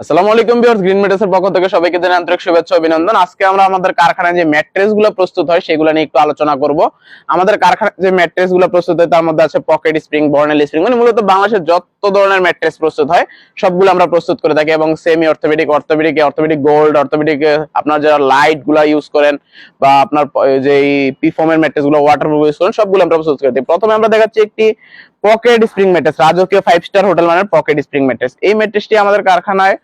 আসসালামু আলাইকুম viewers, green মেটাসের পক্ষ থেকে সবাইকে জানাই আন্তরিক শুভেচ্ছা অভিনন্দন। আজকে আমরা আমাদের কারখানায় যে ম্যাট্রেসগুলো প্রস্তুত হয়, সেগুলো নিয়ে একটু আলোচনা করব। আমাদের কারখানায় যে ম্যাট্রেস প্রস্তুত হয়, তার মধ্যে আছে পকেট স্প্রিং বর্নেল স্প্রিং মানে মূলত বাংলাদেশের যত ধরনের ম্যাট্রেস প্রস্তুত হয়, সবগুলো আমরা প্রস্তুত করে থাকি এবং semi orthopedic orthopedic orthopedic gold orthopedic আপনার যারা লাইটগুলা ইউজ করেন বা আপনার যে পিফর্মের ম্যাট্রেসগুলো ওয়াটার প্রুফ ইউজ করেন, সবগুলো আমরা প্রস্তুত করে থাকি। প্রথমে আমরা দেখাচ্ছি একটি পকেট স্প্রিং ম্যাট্রেস রাজকীয় ফাইভ স্টার হোটেল মানের পকেট স্প্রিং ম্যাট্রেস এই ম্যাট্রেসটি আমাদের কারখানায়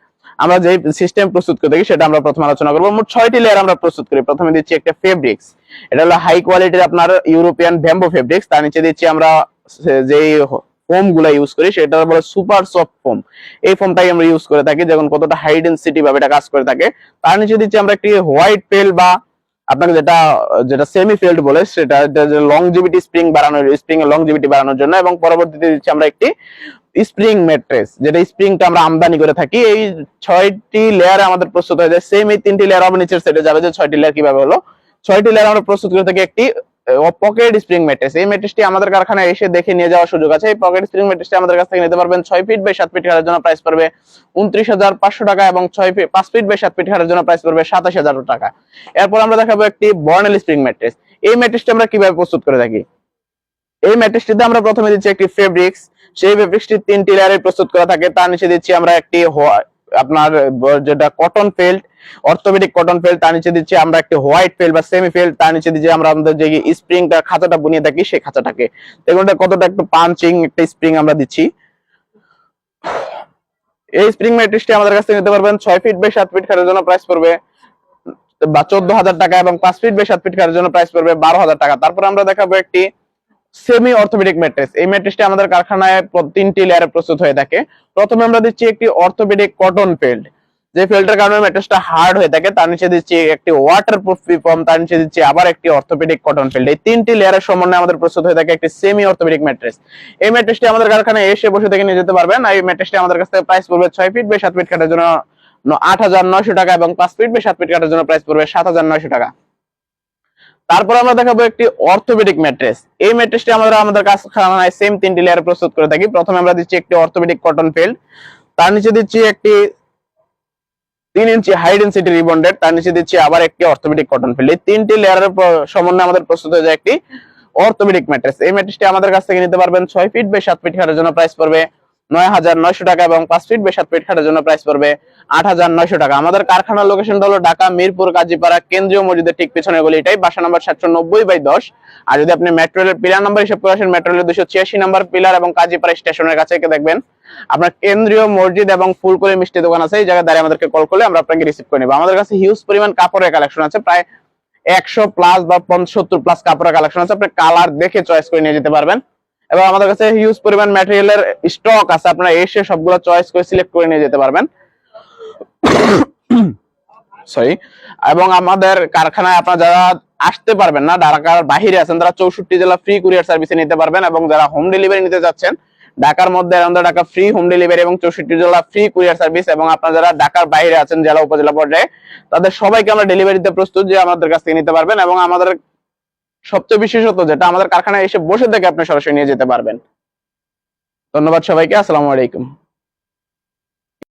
আমরা যে সিস্টেম প্রস্তুত করে থাকি, সেটা আমরা প্রথমে আলোচনা করব। মোট ছয়টি লেয়ার আমরা প্রস্তুত করি। প্রথমে দিচ্ছি একটা ফেব্রিক্স এটা হলো হাই কোয়ালিটির আপনার ইউরোপিয়ান ভ্যাম্বো ফেব্রিক্স তার নিচে দিচ্ছি আমরা যেই ফোমগুলা ইউজ করি, সেটা বলে সুপার সফট ফোম এই ফোমটাই আমরা ইউজ করে থাকি, যখন কতটা হাই ডেন্সিটি ভাবে এটা কাজ করে থাকে। তার নিচে দিচ্ছি আমরা একটি হোয়াইট পেল বা আপনাকে যেটা যেটা সেমি ফিল্ড বলে, সেটা লং লংজিভিটি স্প্রিং বাড়ানোর স্প্রিং এর লংজিভিটি বাড়ানোর জন্য। এবং পরবর্তীতে দিচ্ছি আমরা একটি স্প্রিং ম্যাট্রেস, যেটা স্প্রিংটা আমরা আমদানি করে থাকি, এই ছয়টি লেয়ার আমাদের প্রস্তুত হয়ে যায়। সেম এই তিনটি লেয়ার আবার নিচের সাইডে যাবে যে ছয়টি লেয়ার কীভাবে হলো? ছয়টি লেয়ার আমরা প্রস্তুত করে থাকি একটি পকেট স্প্রিং ম্যাট্রেস এই ম্যাট্রেসটি আমাদের কারখানায় এসে দেখে নিয়ে যাওয়ার সুযোগ আছে। এই পকেট স্প্রিং ম্যাট্রেসটি আমাদের কাছ থেকে নিতে পারবেন ছয় ফিট বাই সাত ফিট হারের জন্য প্রাইস পড়বে উনত্রিশ হাজার পাঁচশো টাকা এবং ছয় ফিট পাঁচ ফিট বাই সাত ফিট হারের জন্য প্রাইস পড়বে সাতাশ হাজার টাকা। এরপর আমরা দেখাবো একটি বর্নেল স্প্রিং ম্যাট্রেস এই ম্যাট্রেসটি আমরা কীভাবে প্রস্তুত করে থাকি? এই ম্যাট্রেসটিতে আমরা প্রথমে দিচ্ছি একটি ফেব্রিক্স সেই ফেব্রিক্সটি তিনটি লেয়ারে প্রস্তুত করা থাকে। তার নিচে দিচ্ছি আমরা একটি আপনার যেটা cotton felt orthopaedic cotton felt তার নিচে দিচ্ছি আমরা একটি হোয়াইট ফেল্ট বা সেমি ফেল্ট তার নিচে দিচ্ছি আমরা আমাদের যে স্প্রিংটা খাঁচাটা বুনিয়ে থাকি, সেই খাঁচাটাকে। দেখুন কতটা একটু পাঞ্চিং একটা স্প্রিং আমরা দিচ্ছি। এই স্প্রিং ম্যাট্রিক্সটি আমাদের কাছ নিতে পারবেন। ছয় ফিট বাই সাত ফিট খারের জন্য প্রাইস পড়বে, বা চোদ্দ হাজার টাকা এবং পাঁচ ফিট বাই সাত ফিট খারের জন্য প্রাইস পড়বে বারো হাজার টাকা। তারপর আমরা দেখাবো একটি সেমি অর্থোপেডিক ম্যাট্রেস এই ম্যাট্রেসটি আমাদের কারখানায় তিনটি লেয়ারে প্রস্তুত হয়ে থাকে। প্রথমে আমরা দিচ্ছি একটি অর্থোপেডিক কটন ফেল্ড যে ফেল্টের কারণে ম্যাট্রেসটা হার্ড হয়ে থাকে, তার নিচে দিচ্ছি একটি ওয়াটার প্রুফ ফর্ম তার নিচে দিচ্ছি আবার একটি অর্থোপেডিক কটন ফিল্ড এই তিনটি লেয়ারের সমন্বয়ে আমাদের প্রস্তুত হয়ে থাকে একটি সেমি অর্থোপেডিক ম্যাট্রেস এই ম্যাট্রেসটি আমাদের কারখানায় এসে বসে থেকে নিয়ে যেতে পারবেন। এই ম্যাট্রেসটি আমাদের কাছ থেকে প্রাইস পড়বে ছয় ফিট বাই সাত ফিট কাটার জন্য আট হাজার নয়শো টাকা এবং পাঁচ ফিট বাই সাত ফিট কাটার জন্য প্রাইস পড়বে সাত হাজার নয়শো টাকা। তারপর আমরা দেখাবো একটি অর্থোপেডিক ম্যাট্রেস এই ম্যাট্রেসটি আমরা আমাদের কারখানায় সেম তিনটি লেয়ারে প্রস্তুত করে থাকি। প্রথমে আমরা দিচ্ছি একটি অর্থোপেডিক কটন ফেল্ড তার নিচে দিচ্ছি একটি তিন ইঞ্চি হাই ডেন্সিটি রিবন্ডেড তার নিচে দিচ্ছি আবার একটি অর্থোপেডিক কটন ফিল্ড এই তিনটি লেয়ারের সমন্বয়ে আমাদের প্রস্তুত হয়ে যায় একটি অর্থোপেডিক ম্যাট্রেস এই ম্যাট্রেসটি আমাদের কাছ থেকে নিতে পারবেন ছয় ফিট বাই সাত ফিট খাটের জন্য। প্রাইস পড়বে নয় হাজার নয়শো টাকা এবং পাঁচ ফিট বাই সাত জন্য প্রাইস পড়বে আট নয়শো টাকা। আমাদের কারখানার লোকেশনটা হলো ঢাকা, মিরপুর কাজীপাড়া কেন্দ্রীয় মসজিদের ঠিক পিছনে গলি। এটাই বাসা নাম্বার সাতশো বাই দশ। আর যদি আপনি পিলার নাম্বার হিসেবে করে আসেন দুশো ছিয়াশি নাম্বার পিলার এবং কাজীপাড়া স্টেশনের কাছে দেখবেন। আপনার কেন্দ্রীয় মসজিদ এবং ফুলকলি মিষ্টি দোকান আছে, এই জায়গায় দাঁড়িয়ে আমাদেরকে কল করলে আমরা আপনাকে রিসিভ করে নেব। আমাদের কাছে হিউজ পরিমাণ কাপড়ের কালেকশন আছে, প্রায় একশো প্লাস বা সত্তর প্লাস কাপড়ের কালেকশন আছে। আপনি কালার দেখে চয়েস করে নিয়ে যেতে পারবেন। এবং আমাদের কাছে হিউজ পরিমাণ ম্যাটেরিয়ালের স্টক আছে। আপনারা এসে সবগুলো চয়েস করে সিলেক্ট করে নিয়ে যেতে পারবেন। সরি এবং আমাদের কারখানায় আপনারা যারা আসতে পারবেন না, ঢাকার বাহিরে আছেন, তারা চৌষট্টি জেলা ফ্রি কুরিয়ার সার্ভিসে নিতে পারবেন এবং যারা হোম ডেলিভারি নিতে যাচ্ছেন, ঢাকার মধ্যে আমাদের ঢাকা ফ্রি হোম ডেলিভারি এবং চৌষট্টি জেলা ফ্রি কুরিয়ার সার্ভিস এবং আপনারা যারা ঢাকার বাইরে আছেন, জেলা উপজেলা পর্যায়ে, তাদের সবাইকে আমরা ডেলিভারি দিতে প্রস্তুত যে আমাদের কাছ থেকে নিতে পারবেন এবং আমাদের সবচেয়ে বিশেষত যেটা আমাদের কারখানায় এসে বসে থেকে আপনি সরাসরি নিয়ে যেতে পারবেন। ধন্যবাদ সবাইকে, আসসালামু আলাইকুম।